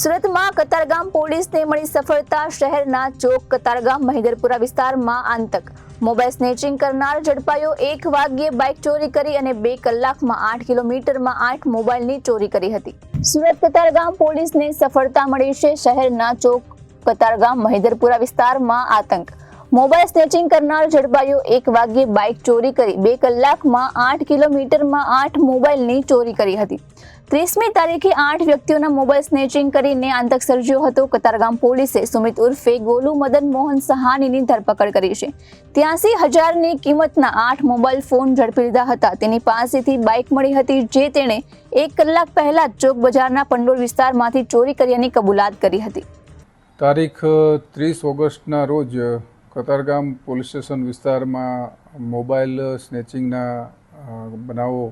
સુરતમાં કતારગામ પોલીસને મળી સફળતા શહેરના ચોક કતારગામ મહિદરપુરા વિસ્તારમાં આંતક. મોબાઈલ સ્નેચિંગ કરનાર ઝડપાયો એક વાગ્યે બાઇક ચોરી કરી અને બે કલાકમાં આઠ કિલોમીટરમાં આઠ મોબાઈલની ચોરી કરી હતી. સુરત કતારગામ પોલીસને સફળતા મળી છે શહેરના ચોક કતારગામ મહિદરપુરા વિસ્તારમાં આતંક. મોબાઈલ સ્નેચિંગ કરનાર ઝડપાયો એક વાગ્યે બાઇક ચોરી કરી, બે કલાકમાં આઠ કિલોમીટરમાં આઠ મોબાઈલની ચોરી કરી હતી. ત્રીસમી તારીખે આઠ વ્યક્તિઓના મોબાઈલ સ્નેચિંગ કરીને આતંક સર્જ્યો હતો. કતારગામ પોલીસે સુમિત ઉર્ફે ગોલુ મદન મોહન સહાનીની ધરપકડ કરી છે. ત્યાસી હજારની કિંમતના આઠ મોબાઈલ ફોન ઝડપી લીધા હતા. તેની પાસેથી બાઇક મળી હતી જે તેણે એક કલાક પહેલા ચોક બજારના પંડોળ વિસ્તારમાંથી ચોરી કર્યાની કબૂલાત કરી હતી. તારીખ ત્રીસ ઓગસ્ટના રોજ કતારગામ પોલીસ સ્ટેશન વિસ્તારમાં મોબાઈલ સ્નેચિંગના બનાવો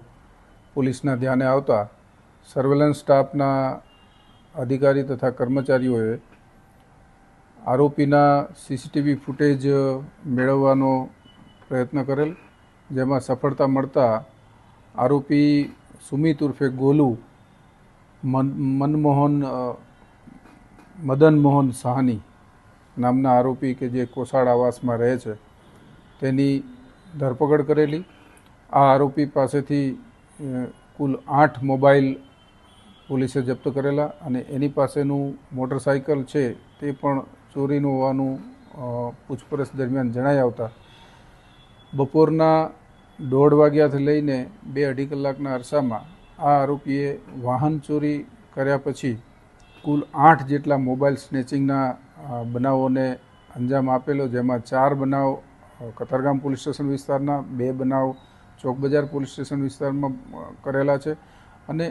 પોલીસના ધ્યાને આવતા સર્વેલન્સ સ્ટાફના અધિકારી તથા કર્મચારીઓએ આરોપીના સીસીટીવી ફૂટેજ મેળવવાનો પ્રયત્ન કરેલ, જેમાં સફળતા મળતા આરોપી સુમિત ઉર્ફે ગોલુ, મન, મનમોહન મદન મોહન સાહની નામના આરોપી કે જે કોસાડ આવાસમાં રહે છે, તેની ધરપકડ કરેલી. આ આરોપી પાસેથી કુલ આઠ મોબાઈલ પોલીસે જપ્ત કરેલા અને એની પાસેનું મોટરસાઇકલ છે તે પણ ચોરીનું હોવાનું પૂછપરછ દરમિયાન જણાઈ આવતા. બપોરના દોઢ વાગ્યાથી લઈને બે અઢી કલાકના અરસામાં આ આરોપીએ વાહન ચોરી કર્યા પછી કુલ આઠ જેટલા મોબાઈલ સ્નેચિંગના બનાવોને અંજામ આપેલો, જેમાં ચાર બનાવ કતારગામ પોલીસ સ્ટેશન વિસ્તારના, બે બનાવ ચોક બજાર પોલીસ સ્ટેશન વિસ્તારમાં કરેલા છે. અને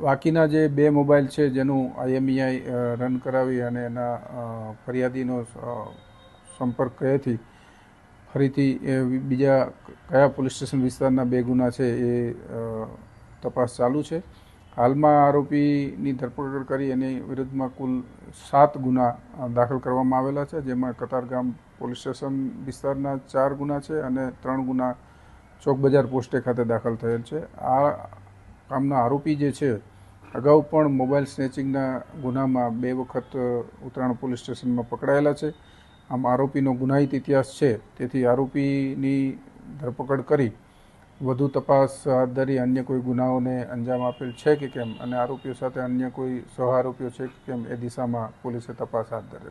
બાકીના જે બે મોબાઈલ છે, જેનું આઈએમઈઆઈ રન કરાવી અને એના ફરિયાદીનો સંપર્ક કયાથી ફરીથી બીજા કયા પોલીસ સ્ટેશન વિસ્તારના બે ગુના છે એ તપાસ ચાલુ છે. હાલમાં આરોપીની ધરપકડ કરી એની વિરુદ્ધમાં કુલ સાત ગુના દાખલ કરવામાં આવેલા છે, જેમાં કતારગામ પોલીસ સ્ટેશન વિસ્તારના ચાર ગુના છે અને ત્રણ ગુના ચોક બજાર પોસ્ટે ખાતે દાખલ થયેલ છે. આ કામના આરોપી જે છે, અગાઉ પણ મોબાઈલ સ્નેચિંગના ગુનામાં બે વખત ઉત્તરાયણ પોલીસ સ્ટેશનમાં પકડાયેલા છે. આમ આરોપીનો ગુનાહિત ઇતિહાસ છે, તેથી આરોપીની ધરપકડ કરી વધુ તપાસ, હાથ ધરી, અન્ય કોઈ ગુનાઓને અંજામ આપેલ છે કે કેમ? અને આરોપીઓ સાથે અન્ય કોઈ સહ આરોપીઓ છે કે કેમ? એ દિશામાં પોલીસે તપાસ હાથ ધરેલ